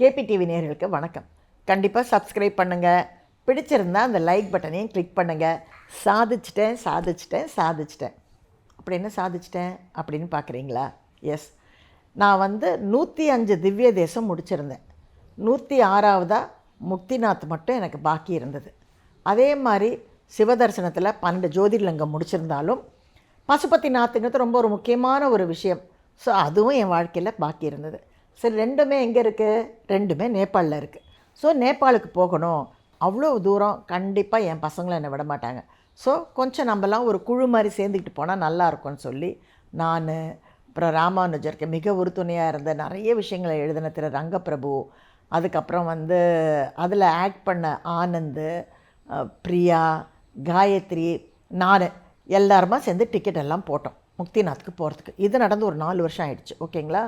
KP TV வணக்கம். கண்டிப்பாக subscribe பண்ணுங்கள் பிடிச்சிருந்தா அந்த லைக் பட்டனையும் கிளிக் பண்ணுங்கள் சாதிச்சிட்டேன் சாதிச்சிட்டேன் சாதிச்சிட்டேன். அப்படி என்ன சாதிச்சிட்டேன்? அப்படின்னு பார்க்குறீங்களா? எஸ் நான் வந்து நூற்றி அஞ்சு திவ்ய தேசம் முடிச்சிருந்தேன். நூற்றி ஆறாவதாக முக்திநாத் மட்டும் எனக்கு பாக்கி இருந்தது. அதே மாதிரி சிவதர்சனத்தில் பன்னெண்டு ஜோதிர்லிங்கம் முடிச்சிருந்தாலும் பசுபதிநாத்துங்கிறது ரொம்ப ஒரு முக்கியமான ஒரு விஷயம். ஸோ அதுவும் என் வாழ்க்கையில் பாக்கி இருந்தது. சரி ரெண்டுமே எங்கே இருக்குது ரெண்டுமே நேபாளில் இருக்குது ஸோ நேபாளுக்கு போகணும். அவ்வளோ தூரம் கண்டிப்பாக என் பசங்களை என்னை விட மாட்டாங்க. ஸோ கொஞ்சம் நம்மலாம் ஒரு குழு மாதிரி சேர்ந்துக்கிட்டு போனால் நல்லா இருக்கும்னு சொல்லி நான் அப்புறம் ராமானுஜருக்கு மிக உறுதுணையாக இருந்த நிறைய விஷயங்களை எழுதின திரு ரங்கப்பிரபு அதுக்கப்புறம் வந்து அதில் ஆக்ட் பண்ண ஆனந்து பிரியா காயத்ரி நான் எல்லாருமா சேர்ந்து டிக்கெட் எல்லாம் போட்டோம். முக்திநாத்துக்கு போகிறதுக்கு இது நடந்து ஒரு நாலு வருஷம் ஆயிடுச்சு. ஓகேங்களா?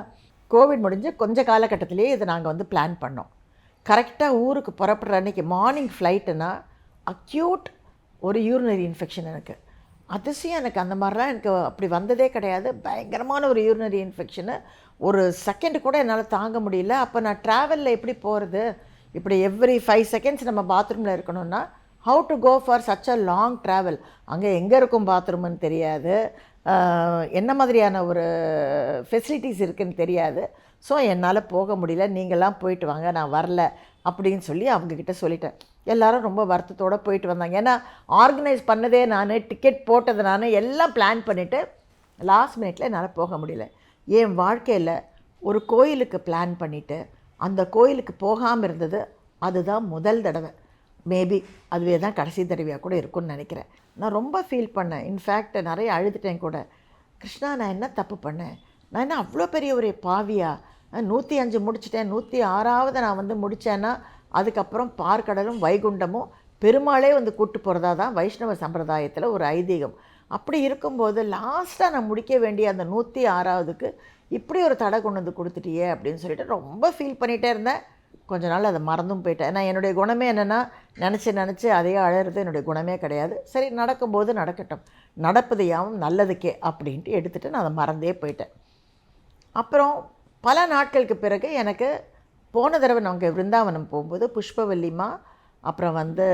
கோவிட் முடிஞ்சு கொஞ்ச காலகட்டத்திலேயே இதை நாங்கள் வந்து பிளான் பண்ணோம். கரெக்டாக ஊருக்கு புறப்படுற அன்றைக்கி மார்னிங் ஃப்ளைட்டுனா அக்யூட் ஒரு யூரினரி இன்ஃபெக்ஷன் எனக்கு. அதிசயம் எனக்கு. அந்த மாதிரிலாம் எனக்கு அப்படி வந்ததே கிடையாது. பயங்கரமான ஒரு யூரினரி இன்ஃபெக்ஷனு ஒரு செகண்ட் கூட என்னால் தாங்க முடியல. அப்போ நான் ட்ராவலில் எப்படி போகிறது இப்படி எவ்ரி ஃபைவ் செகண்ட்ஸ் நம்ம பாத்ரூமில் இருக்கணும்னா how to go for such a long travel அங்கே எங்கே இருக்கும் பாத்ரூம்னு தெரியாது. என்ன மாதிரியான ஒரு ஃபெசிலிட்டிஸ் இருக்குதுன்னு தெரியாது. ஸோ என்னால் போக முடியல. நீங்களாம் போயிட்டு வாங்க. நான் வரல அப்படின்னு சொல்லி அவங்கக்கிட்ட சொல்லிட்டேன். எல்லாரும் ரொம்ப வருத்தத்தோடு போயிட்டு வந்தாங்க. ஏன்னா ஆர்கனைஸ் பண்ணதே நான் டிக்கெட் போட்டது நான் எல்லாம் பிளான் பண்ணிவிட்டு லாஸ்ட் மினிட்ல என்னால் போக முடியல. என் வாழ்க்கையில் ஒரு கோயிலுக்கு பிளான் பண்ணிவிட்டு அந்த கோயிலுக்கு போகாமல் இருந்தது அதுதான் முதல் தடவை. மேபி அதுவே தான் கடைசி தடவையாக கூட இருக்கும்னு நினைக்கிறேன். நான் ரொம்ப ஃபீல் பண்ணேன். இன்ஃபேக்ட் நிறைய அழுதுட்டேன் கூட. கிருஷ்ணா நான் என்ன தப்பு பண்ணேன்? நான் என்ன அவ்வளோ பெரிய ஒரு பாவியா? நூற்றி அஞ்சு முடிச்சிட்டேன். நூற்றி ஆறாவது நான் வந்து முடித்தேன்னா அதுக்கப்புறம் பார்க்கடலும் வைகுண்டமும் பெருமாளே வந்து கூட்டு போகிறதா தான் வைஷ்ணவ சம்பிரதாயத்தில் ஒரு ஐதீகம். அப்படி இருக்கும்போது லாஸ்ட்டாக நான் முடிக்க வேண்டிய அந்த நூற்றி ஆறாவதுக்கு இப்படி ஒரு தடை கொண்டு வந்து கொடுத்துட்டியே அப்படின்னு சொல்லிட்டு ரொம்ப ஃபீல் பண்ணிகிட்டே இருந்தேன். கொஞ்ச நாள் அதை மறந்தும் போயிட்டேன். ஏன்னா என்னுடைய குணமே என்னென்னா நினச்சி நினச்சி அதையே அழகிறது என்னுடைய குணமே கிடையாது. சரி நடக்கும்போது நடக்கட்டும். நடப்பது யாவும் நல்லதுக்கே அப்படின்ட்டு எடுத்துகிட்டு நான் அதை மறந்தே போயிட்டேன். அப்புறம் பல நாட்களுக்கு பிறகு எனக்கு போன தடவை நாங்கள் விருந்தாவனம் போகும்போது புஷ்பவல்லிமா அப்புறம் வந்து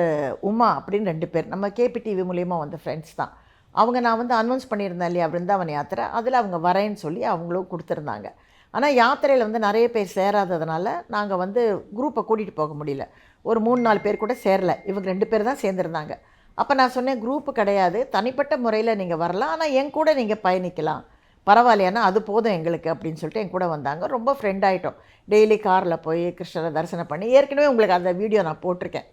உமா அப்படின்னு ரெண்டு பேர் நம்ம கேபிடிவி மூலியமாக வந்த ஃப்ரெண்ட்ஸ் தான். அவங்க நான் வந்து அனௌன்ஸ் பண்ணியிருந்தேன் இல்லையா விருந்தாவன யாத்திரை? அதில் அவங்க வரேன்னு சொல்லி அவங்களும் கொடுத்துருந்தாங்க. ஆனால் யாத்திரையில் வந்து நிறைய பேர் சேராததுனால நாங்கள் வந்து குரூப்பை கூட்டிகிட்டு போக முடியல. ஒரு மூணு நாலு பேர் கூட சேரலை. இவங்க ரெண்டு பேர் தான் சேர்ந்துருந்தாங்க. அப்போ நான் சொன்னேன் குரூப்பு கிடையாது. தனிப்பட்ட முறையில் நீங்கள் வரலாம். ஆனால் என் கூட நீங்கள் பயணிக்கலாம். பரவாயில்லையானா அது போதும் எங்களுக்கு அப்படின்னு சொல்லிட்டு என் கூட வந்தாங்க. ரொம்ப ஃப்ரெண்ட் ஆகிட்டோம் டெய்லி காரில் போய் கிருஷ்ணரை தரிசனம் பண்ணி ஏற்கனவே உங்களுக்கு அந்த வீடியோ நான் போட்டிருக்கேன்.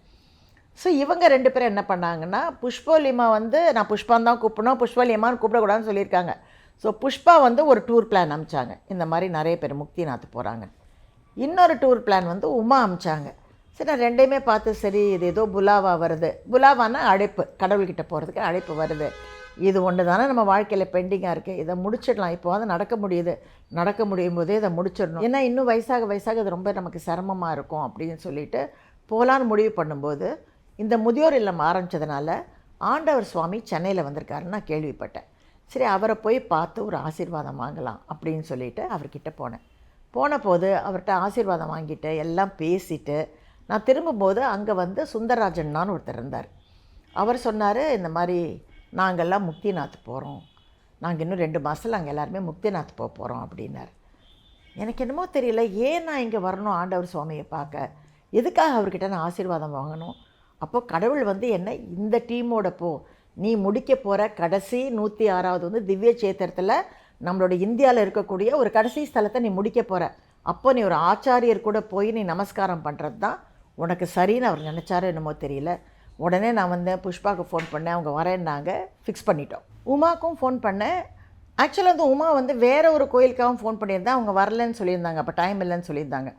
ஸோ இவங்க ரெண்டு பேரும் என்ன பண்ணாங்கன்னா புஷ்போலிமா வந்து நான் புஷ்பான் தான் கூப்பிடணும். புஷ்போலியமான்னு கூப்பிடக்கூடாதுன்னு சொல்லியிருக்காங்க. ஸோ புஷ்பா வந்து ஒரு டூர் பிளான் அமிச்சாங்க. இந்த மாதிரி நிறைய பேர் முக்திநாத் போகிறாங்க இன்னொரு டூர் பிளான் வந்து உமா அமிச்சாங்க. சரி நான் ரெண்டையுமே பார்த்து சரி இது ஏதோ புலாவா வருது. புலாவானா அழைப்பு. கடவுள்கிட்ட போகிறதுக்கு அழைப்பு வருது. இது ஒன்று தானே நம்ம வாழ்க்கையில் பெண்டிங்காக இருக்குது இதை முடிச்சிடலாம். இப்போ வந்து நடக்க முடியுது. நடக்க முடியும் போதே இதை முடிச்சிடணும். ஏன்னா இன்னும் வயசாக வயசாக இது ரொம்ப நமக்கு சிரமமாக இருக்கும் அப்படின்னு சொல்லிட்டு போகலான்னு முடிவு பண்ணும்போது இந்த முதியோர் இல்லம் ஆரம்பித்ததுனால ஆண்டவர் சுவாமி சென்னையில் வந்திருக்காருன்னு நான் கேள்விப்பட்டேன். சரி அவரை போய் பார்த்து ஒரு ஆசீர்வாதம் வாங்கலாம் அப்படின்னு சொல்லிட்டு அவர்கிட்ட போனேன். போன போது அவர்கிட்ட ஆசீர்வாதம் வாங்கிட்டு எல்லாம் பேசிட்டு நான் திரும்பும்போது அங்கே வந்து சுந்தரராஜன்னான்னு ஒருத்தர் இருந்தார். அவர் சொன்னார் இந்த மாதிரி நாங்கள்லாம் முக்திநாத் போகிறோம் நாங்கள் இன்னும் ரெண்டு மாதத்தில் அங்கே எல்லாருமே முக்திநாத் போக போகிறோம் அப்படின்னார். எனக்கு என்னமோ தெரியல ஏன் நான் இங்கே வரணும் ஆண்டவர் சுவாமியை பார்க்க? எதுக்காக அவர்கிட்ட நான் ஆசீர்வாதம் வாங்கணும்? அப்போ கடவுள் வந்து என்ன இந்த டீமோட போ நீ முடிக்க போகிற கடைசி நூற்றி ஆறாவது வந்து திவ்ய சேத்திரத்தில் நம்மளோட இந்தியாவில் இருக்கக்கூடிய ஒரு கடைசி ஸ்தலத்தை நீ முடிக்க போகிற அப்போ நீ ஒரு ஆச்சாரியர் கூட போய் நீ நமஸ்காரம் பண்ணுறது தான் உனக்கு சரின்னு அவர் நினச்சாரோ என்னமோ தெரியல. உடனே நான் வந்தேன் புஷ்பாவுக்கு ஃபோன் பண்ணேன் அவங்க வரேன்னாங்க ஃபிக்ஸ் பண்ணிட்டோம். உமாக்கும் ஃபோன் பண்ணேன். ஆக்சுவலாக வந்து உமா வந்து வேறு ஒரு கோயிலுக்காகவும் ஃபோன் பண்ணியிருந்தேன் அவங்க வரலன்னு சொல்லியிருந்தாங்க. அப்போ டைம் இல்லைன்னு சொல்லியிருந்தாங்க.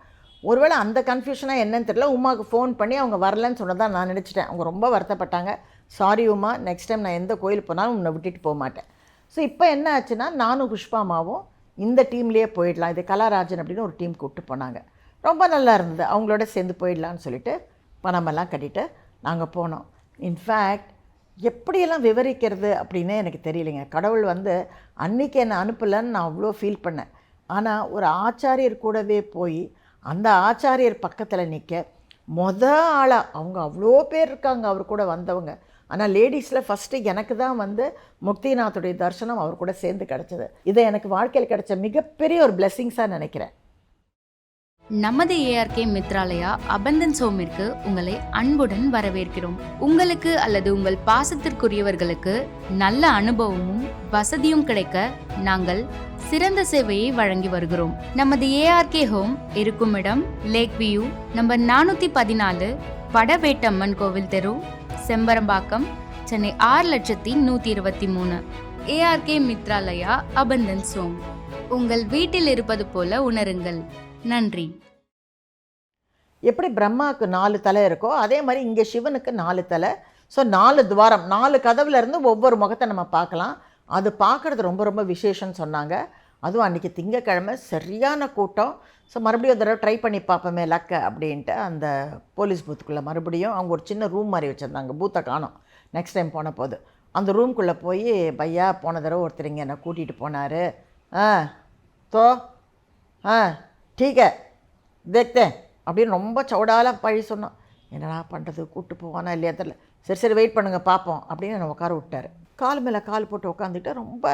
ஒருவேளை அந்த கன்ஃபியூஷனாக என்னன்னு தெரியல. உமாவுக்கு ஃபோன் பண்ணி அவங்க வரலன்னு சொன்னதா நான் நினச்சிட்டேன். அவங்க ரொம்ப வருத்தப்பட்டாங்க. சாரி உமா நெக்ஸ்ட் டைம் நான் எந்த கோயில் போனாலும் உன்னை விட்டுட்டு போக மாட்டேன். ஸோ இப்போ என்ன ஆச்சுன்னா நானும் புஷ்பாமாவும் இந்த டீம்லேயே போயிடலாம். இது கலாராஜன் அப்படின்னு ஒரு டீம் கூப்பிட்டு போனாங்க. ரொம்ப நல்லா இருந்தது. அவங்களோட சேர்ந்து போயிடலான்னு சொல்லிட்டு பணமெல்லாம் கட்டிட்டு நாங்கள் போனோம். இன்ஃபேக்ட் எப்படியெல்லாம் விவரிக்கிறது அப்படின்னு எனக்கு தெரியலைங்க. கடவுள் வந்து அன்னைக்கு என்னை அனுப்பலைன்னு நான் அவ்வளோ ஃபீல் பண்ணேன். ஆனால் ஒரு ஆச்சாரியர் கூடவே போய் அந்த ஆச்சாரியர் பக்கத்தில் நிற்க மொத ஆளாக அவங்க அவ்வளோ பேர் இருக்காங்க அவர் கூட வந்தவங்க. ஆனால் லேடிஸில் ஃபஸ்ட்டு எனக்கு தான் வந்து முக்திநாத்துடைய தரிசனம் அவர் கூட சேர்ந்து கிடச்சிது. இதை எனக்கு வாழ்க்கையில் கிடச்ச மிகப்பெரிய ஒரு பிளெஸ்ஸிங்ஸாக நினைக்கிறேன். நமது ஏஆர்கே மித்ராலயா அபந்தன் சோமிற்கு உங்களை அன்புடன் வரவேற்கிறோம். உங்களுக்கு அல்லது உங்கள் பாசத்திற்குரியவர்களுக்கு நல்ல அனுபவமும் வசதியும் கிடைக்க நாங்கள் சிறந்த சேவையை வழங்கி வருகிறோம். நமது ஏஆர்கே ஹோம் இருக்கும் இடம் லேக் வியூ நம்பர் நானூத்தி பதினாலு வடவேட்டம்மன் கோவில் தெரு செம்பரம்பாக்கம் சென்னை ஆறு லட்சத்தி நூத்தி இருபத்தி மூணு. ஏஆர்கே மித்ராலயா அபந்தன் சோம். உங்கள் வீட்டில் இருப்பது போல உணருங்கள். நன்றி. எப்படி பிரம்மாவுக்கு நாலு தலை இருக்கோ அதே மாதிரி இங்கே சிவனுக்கு நாலு தலை. ஸோ நாலு துவாரம் நாலு கதவுலேருந்து ஒவ்வொரு முகத்தை நம்ம பார்க்கலாம். அது பார்க்குறது ரொம்ப ரொம்ப விசேஷம்னு சொன்னாங்க. அதுவும் அன்றைக்கி திங்கக்கிழமை சரியான கூட்டம். ஸோ மறுபடியும் ஒரு தடவை ட்ரை பண்ணி பார்ப்போமே லக்க அப்படின்ட்டு அந்த போலீஸ் பூத்துக்குள்ளே மறுபடியும் அவங்க ஒரு சின்ன ரூம் மாதிரி வச்சுருந்தாங்க பூத்தை காணோம். நெக்ஸ்ட் டைம் போன போது. அந்த ரூம்குள்ளே போய் பையா போன தடவை ஒருத்தர் இங்கே என்னை கூட்டிகிட்டு போனார். ஆ தோ ஆ. ठीक है देखते हैं அப்படின்னு ரொம்ப சவுடால பழி சொன்னோம் என்னடா பண்ணுறது கூப்பிட்டு போவானா இல்லையா தெரியல சரி சரி வெயிட் பண்ணுங்கள் பார்ப்போம் அப்படின்னு என்னை உட்கார விட்டார் கால் மேலே கால் போட்டு உட்காந்துட்டு ரொம்ப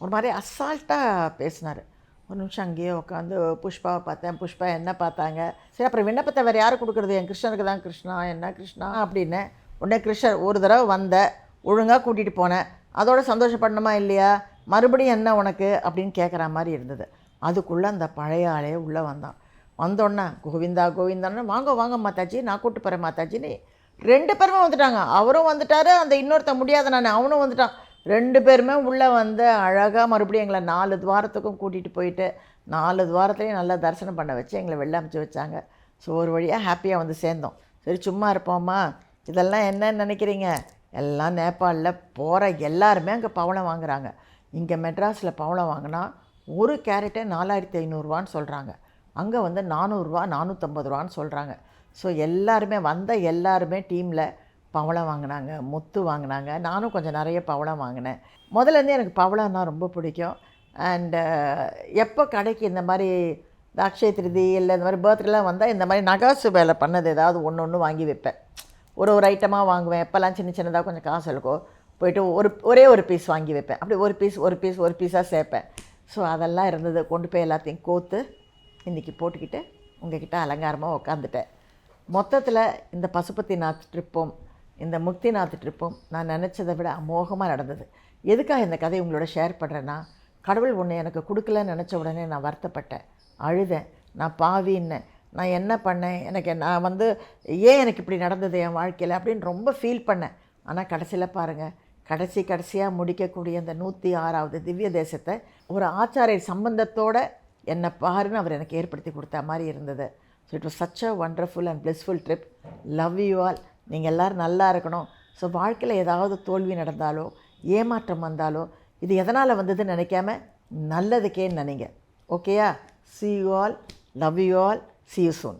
ஒரு மாதிரி அசால்ட்டாக பேசினார் ஒரு நிமிஷம் அங்கேயே உட்காந்து புஷ்பாவை பார்த்தேன் புஷ்பா என்ன பார்த்தாங்க சரி அப்புறம் விண்ணப்பத்தை வேறு யார் கொடுக்குறது என் கிருஷ்ணனுக்கு தான் கிருஷ்ணா என்ன கிருஷ்ணா அப்படின்னு உடனே கிருஷ்ணர் ஒரு தடவை வந்த ஒழுங்காக கூட்டிகிட்டு போனேன் அதோட சந்தோஷப்படணுமா இல்லையா மறுபடியும் என்ன உனக்கு அப்படின்னு கேட்குற மாதிரி இருந்தது அதுக்குள்ளே அந்த பழைய ஆளே உள்ளே வந்தான். வந்தோடனே கோவிந்தா கோவிந்தான்னு வாங்க வாங்க மாத்தாச்சி நான் கூட்டு போகிறேன் மாத்தாச்சின்னு ரெண்டு பேருமே வந்துட்டாங்க. அவரும் வந்துட்டார் அந்த இன்னொருத்த முடியாத நான் அவனும் வந்துட்டான். ரெண்டு பேருமே உள்ளே வந்து அழகாக மறுபடியும் எங்களை நாலு துவாரத்துக்கும் கூட்டிகிட்டு போயிட்டு நாலு துவாரத்துலேயும் நல்லா தரிசனம் பண்ண வச்சு எங்களை வெளில அமைச்சு வச்சாங்க. ஸோ ஒரு வழியாக ஹாப்பியாக வந்து சேர்ந்தோம். சரி சும்மா இருப்போம்மா. இதெல்லாம் என்னன்னு நினைக்கிறீங்க? எல்லாம் நேபாளில் போகிற எல்லாருமே அங்கே பவளம் வாங்குறாங்க. இங்கே மெட்ராஸில் பவளம் வாங்கினா ஒரு கேரட்டே நாலாயிரத்தி ஐநூறுரூவான்னு சொல்கிறாங்க அங்கே வந்து நானூறுரூவா நானூற்றம்பது ரூபான்னு சொல்கிறாங்க ஸோ எல்லாருமே வந்த எல்லாருமே டீமில் பவளம் வாங்கினாங்க முத்து வாங்கினாங்க. நானும் கொஞ்சம் நிறைய பவளம் வாங்கினேன். முதல்லேருந்தே எனக்கு பவளம்னா ரொம்ப பிடிக்கும். அண்டு எப்போ கடைக்கு இந்த மாதிரி இந்த அக்ஷய திருதி இல்லை இந்த மாதிரி பர்த்டேலாம் வந்தால் இந்த மாதிரி நகாசு வேலை பண்ணது ஏதாவது ஒன்று ஒன்று வாங்கி வைப்பேன். ஒரு ஒரு ஐட்டமாக வாங்குவேன். எப்போல்லாம் சின்ன சின்னதாக கொஞ்சம் காசு இருக்கோ போயிட்டு ஒரு ஒரே ஒரு பீஸ் வாங்கி வைப்பேன். அப்படி ஒரு பீஸ் ஒரு பீஸ் ஒரு பீஸாக சேர்ப்பேன். ஸோ அதெல்லாம் இருந்தது. கொண்டு போய் எல்லாத்தையும் கோத்து இன்றைக்கி போட்டுக்கிட்டு உங்ககிட்ட அலங்காரமாக உட்காந்துட்டேன் மொத்தத்தில் இந்த பசுபத்திநாத் ட்ரிப்பும் இந்த முக்திநாத் ட்ரிப்பும் நான் நினச்சதை விட அமோகமாக நடந்தது. எதுக்காக இந்த கதையை உங்களோட ஷேர் பண்ணுறேன்னா கடவுள் ஒன்று எனக்கு கொடுக்கலன்னு நினச்ச உடனே நான் வருத்தப்பட்டேன். அழுதேன். நான் பாவின்னேன். நான் என்ன பண்ணேன்? எனக்கு நான் வந்து ஏன் எனக்கு இப்படி நடந்தது என் வாழ்க்கையில் அப்படின்னு ரொம்ப ஃபீல் பண்ணேன். ஆனால் கடைசியில் பாருங்கள் கடைசி கடைசியாக முடிக்கக்கூடிய அந்த நூற்றி ஆறாவது திவ்ய தேசத்தை ஒரு ஆச்சாரியர் சம்பந்தத்தோடு என்னை பாருன்னு அவர் எனக்கு ஏற்படுத்தி கொடுத்த மாதிரி இருந்தது. So it was such a wonderful and blissful trip love you all நீங்கள் எல்லோரும் நல்லா இருக்கணும். ஸோ வாழ்க்கையில் ஏதாவது தோல்வி நடந்தாலோ ஏமாற்றம் வந்தாலோ இது எதனால் வந்ததுன்னு நினைக்காம நல்லதுக்கேன்னு நினைங்க. ஓகேயா see you all love you all see you soon